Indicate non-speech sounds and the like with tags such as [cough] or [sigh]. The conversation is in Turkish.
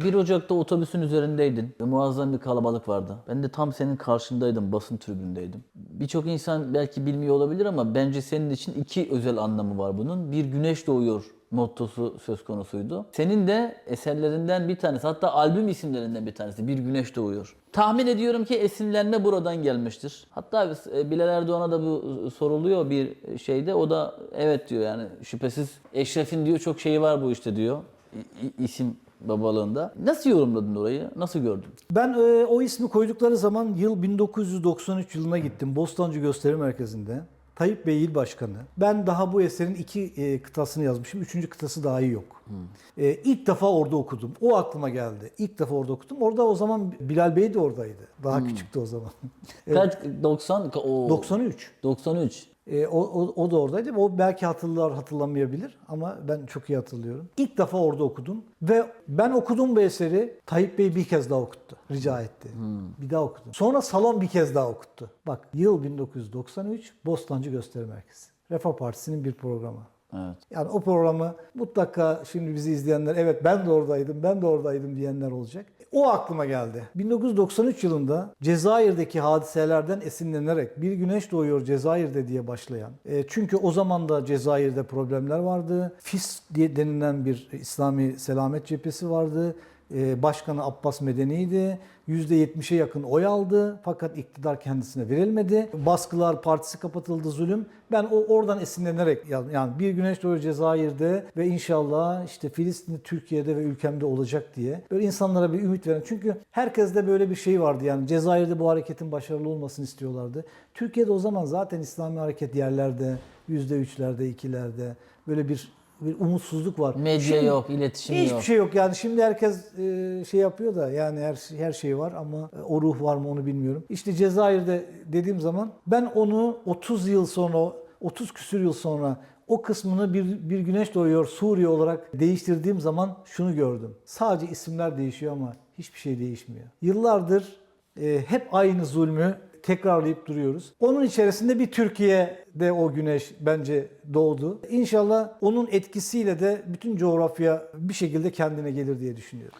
1 Ocak'ta otobüsün üzerindeydin ve muazzam bir kalabalık vardı. Ben de tam senin karşındaydım, basın tribündeydim. Birçok insan belki bilmiyor olabilir ama bence senin için iki özel anlamı var bunun. Bir güneş doğuyor mottosu söz konusuydu. Senin de eserlerinden bir tanesi, hatta albüm isimlerinden bir tanesi. Bir güneş doğuyor. Tahmin ediyorum ki esinlenme buradan gelmiştir. Hatta e, Bilal Erdoğan'a da bu e, soruluyor bir şeyde. O da evet diyor yani şüphesiz Eşref'in diyor çok şeyi var bu işte diyor. İ- isim babalığında. Nasıl yorumladın orayı? Nasıl gördün? Ben e, o ismi koydukları zaman yıl 1993 yılına gittim. Bostancı Gösteri Merkezi'nde. Tayyip Bey il başkanı. Ben daha bu eserin iki e, kıtasını yazmışım. Üçüncü kıtası dahi yok. E, ilk defa orada okudum. O aklıma geldi. İlk defa orada okudum. Orada o zaman Bilal Bey de oradaydı. Daha küçüktü o zaman. [laughs] Kaç 90 o 93. 93. E, o, o, o da oradaydı. O belki hatırlar hatırlamayabilir ama ben çok iyi hatırlıyorum. İlk defa orada okudum ve ben okudum bu eseri Tayyip Bey bir kez daha okuttu. Rica etti. Bir daha okudum. Sonra salon bir kez daha okuttu. Bak yıl 1993 Bostancı Gösteri Merkezi. Refah Partisi'nin bir programı. Evet. Yani o programı mutlaka şimdi bizi izleyenler evet ben de oradaydım, ben de oradaydım diyenler olacak. O aklıma geldi. 1993 yılında Cezayir'deki hadiselerden esinlenerek Bir Güneş Doğuyor Cezayir'de diye başlayan. e, çünkü o zaman da Cezayir'de problemler vardı. FIS diye denilen bir İslami Selamet Cephesi vardı. E, Başkanı Abbas Medeni'ydi. %70'e yakın oy aldı fakat iktidar kendisine verilmedi. Baskılar, partisi kapatıldı, zulüm. Ben o oradan esinlenerek. Yani bir güneş doğuyor Cezayir'de ve inşallah işte Filistin'de, Türkiye'de ve ülkemde olacak diye. Böyle insanlara bir ümit veren. Çünkü herkeste böyle bir şey vardı yani Cezayir'de bu hareketin başarılı olmasını istiyorlardı. Türkiye'de o zaman zaten İslami hareket yerlerde, %3'lerde, ikilerde böyle bir bir umutsuzluk var. Medya Şimdi- yok, iletişim Hiçbir yok. şey yok yani şimdi herkes e, şey yapıyor da yani her her şey var ama e, o ruh var mı onu bilmiyorum. İşte Cezayir'de dediğim zaman ben onu 30 yıl sonra 30 küsür yıl sonra o kısmını bir, bir güneş doğuyor Suriye olarak değiştirdiğim zaman şunu gördüm. Sadece isimler değişiyor ama hiçbir şey değişmiyor. Yıllardır e, hep aynı zulmü tekrarlayıp duruyoruz. Onun içerisinde bir Türkiye'de o güneş bence doğdu. İnşallah onun etkisiyle de bütün coğrafya bir şekilde kendine gelir diye düşünüyorum.